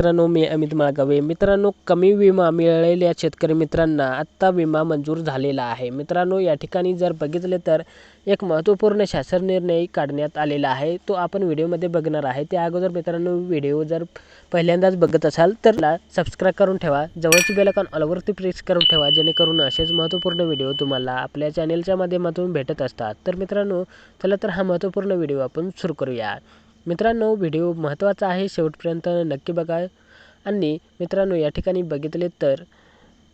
मित्रांनो मी अमित माळगावे. मित्रांनो कमी विमा मिळालेल्या शेतकरी मित्रांना आत्ता विमा मंजूर झालेला आहे. मित्रांनो या ठिकाणी जर बघितले तर एक महत्त्वपूर्ण शासन निर्णय काढण्यात आलेला आहे. तो आपण व्हिडिओमध्ये बघणार आहे. त्या अगोदर मित्रांनो व्हिडिओ जर पहिल्यांदाच बघत असाल तर सबस्क्राईब करून ठेवा. जवळची बेलकॉन ऑलवरती प्रेस करून ठेवा जेणेकरून असेच महत्त्वपूर्ण व्हिडिओ तुम्हाला आपल्या चॅनेलच्या माध्यमातून भेटत असतात. तर मित्रांनो चला तर हा महत्त्वपूर्ण व्हिडिओ आपण सुरू करूया. मित्रांनो व्हिडिओ महत्त्वाचा आहे. शेवटपर्यंत नक्की बघा. आणि मित्रांनो या ठिकाणी बघितले तर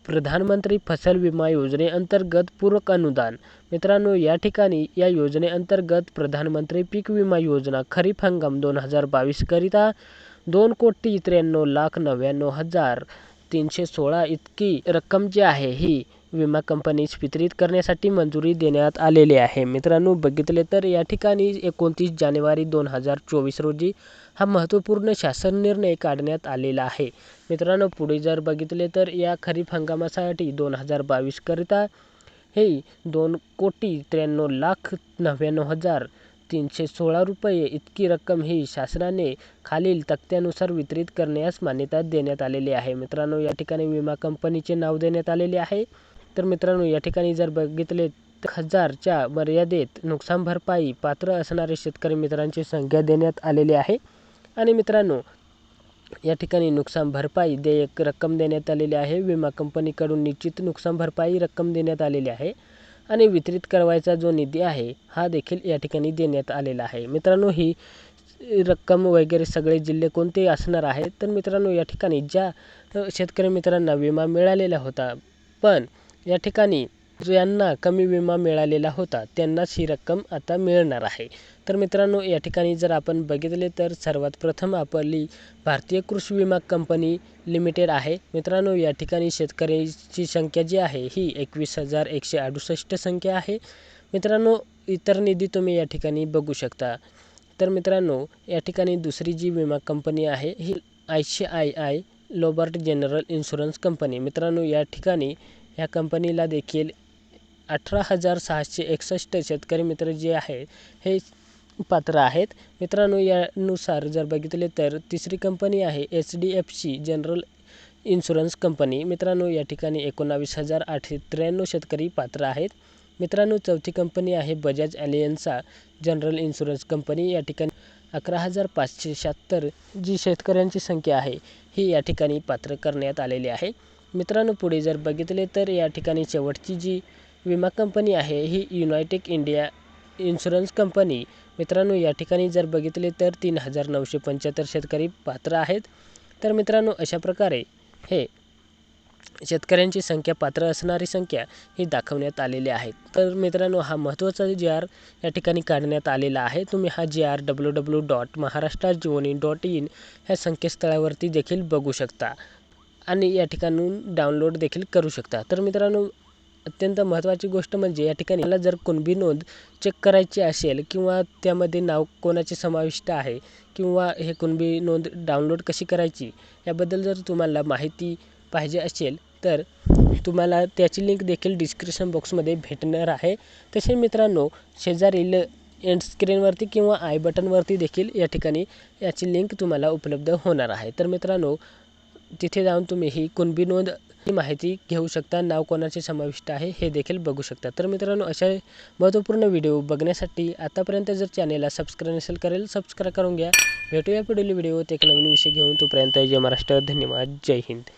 प्रधानमंत्री फसल विमा योजनेअंतर्गत पूरक अनुदान. मित्रांनो या ठिकाणी या योजनेअंतर्गत प्रधानमंत्री पीक विमा योजना खरीप हंगाम दोन हजार बावीसकरिता दोन कोटी त्र्याण्णव लाख नव्याण्णव हजार तीनशे सोळा इतकी रक्कम जी आहे ही विमा कंपनीस वितरित करण्यासाठी मंजुरी देण्यात आलेली आहे. मित्रांनो बघितले तर या ठिकाणी एकोणतीस जानेवारी दोन हजार चोवीस रोजी हा महत्त्वपूर्ण शासन निर्णय काढण्यात आलेला आहे. मित्रांनो पुढे जर बघितले तर या खरीप हंगामासाठी दोन हजार बावीसकरिता हे दोन कोटी त्र्याण्णव लाख नव्याण्णव हजार तीनशे सोळा रुपये इतकी रक्कम ही शासनाने खालील तक्त्यानुसार वितरित करण्यास मान्यता देण्यात आलेली आहे. मित्रांनो या ठिकाणी विमा कंपनीचे नाव देण्यात आलेले आहे. तर मित्रांनो या ठिकाणी जर बघितले तर हजारच्या मर्यादेत नुकसान भरपाई पात्र असणारे शेतकरी मित्रांची संख्या देण्यात आलेली आहे. आणि मित्रांनो या ठिकाणी नुकसान भरपाई देयक रक्कम देण्यात आलेली आहे. विमा कंपनीकडून निश्चित नुकसान भरपाई रक्कम देण्यात आलेली आहे. आणि वितरित करवायचा जो निधी आहे हा देखील या ठिकाणी देण्यात आलेला आहे. मित्रांनो ही रक्कम वगैरे सगळे जिल्हे कोणते असणार आहेत? तर मित्रांनो या ठिकाणी ज्या शेतकरी मित्रांना विमा मिळालेला होता पण या ठिकाणी जो यांना कमी विमा मिळालेला होता त्यांनाच ही रक्कम आता मिळणार आहे. तर मित्रांनो या ठिकाणी जर आपण बघितले तर सर्वात प्रथम आपली भारतीय कृषी विमा कंपनी लिमिटेड आहे. मित्रांनो या ठिकाणी शेतकऱ्याची संख्या जी आहे ही एकवीस हजार एकशे अडुसष्ट संख्या आहे. मित्रांनो इतर निधी तुम्ही या ठिकाणी बघू शकता. तर मित्रांनो या ठिकाणी दुसरी जी विमा कंपनी आहे ही I C I I Lombard general insurance company. मित्रांनो या ठिकाणी ह्या कंपनीला देखील अठरा हजार सहाशे एकसष्ट शेतकरी मित्र जे आहे हे पात्र आहेत. मित्रांनो यानुसार जर बघितले तर तिसरी कंपनी आहे H D F C general insurance company. मित्रांनो या ठिकाणी एकोणावीस हजार आठशे त्र्याण्णव शेतकरी पात्र आहेत. मित्रांनो चौथी कंपनी आहे Bajaj Allianz general insurance company. या ठिकाणी अकरा हजार पाचशे शहात्तर जी शेतकऱ्यांची संख्या आहे ही या ठिकाणी पात्र करण्यात आलेली आहे. मित्रांनो पुढे जर बघितले तर या ठिकाणी शेवटची जी विमा कंपनी आहे ही युनायटेड इंडिया इन्शुरन्स कंपनी. मित्रांनो या ठिकाणी जर बघितले तर तीन हजार नऊशे पंच्याहत्तर शेतकरी पात्र आहेत. तर मित्रांनो अशा प्रकारे हे शेतकऱ्यांची संख्या पात्र असणारी संख्या ही दाखवण्यात आलेली आहे. तर मित्रांनो हा महत्त्वाचा जी आर या ठिकाणी काढण्यात आलेला आहे. तुम्ही हा G R W W dot Maharashtra जीवनी डॉट इन ह्या संकेतस्थळावरती देखील बघू शकता आणि या ठिकाणून डाउनलोड देखील करू शकता. तर मित्रांनो अत्यंत महत्त्वाची गोष्ट म्हणजे या ठिकाणी मला जर कुणबी नोंद चेक करायची असेल किंवा त्यामध्ये नाव कोणाचे समाविष्ट आहे किंवा हे कुणबी नोंद डाउनलोड कशी करायची याबद्दल जर तुम्हाला माहिती पाहिजे असेल तर तुम्हाला त्याची लिंक देखील डिस्क्रिप्शन बॉक्समध्ये भेटणार आहे. तसे मित्रांनो शेजारील एंड स्क्रीनवरती किंवा आय बटनवरती देखील या ठिकाणी याची लिंक तुम्हाला उपलब्ध होणार आहे. तर मित्रांनो तिथे जाऊन तुम्ही ही कुणबी नोंद ही माहिती घेऊ शकता. नाव कोणाचे समाविष्ट आहे हे देखील बघू शकता. तर मित्रांनो अशा महत्त्वपूर्ण व्हिडिओ बघण्यासाठी आतापर्यंत जर चॅनेलला सबस्क्राईब नसेल करेल सबस्क्राईब करून घ्या. भेटूया पुढील व्हिडिओ एक नवीन विषय घेऊन. तोपर्यंत जय महाराष्ट्र धन्यवाद. जय हिंद.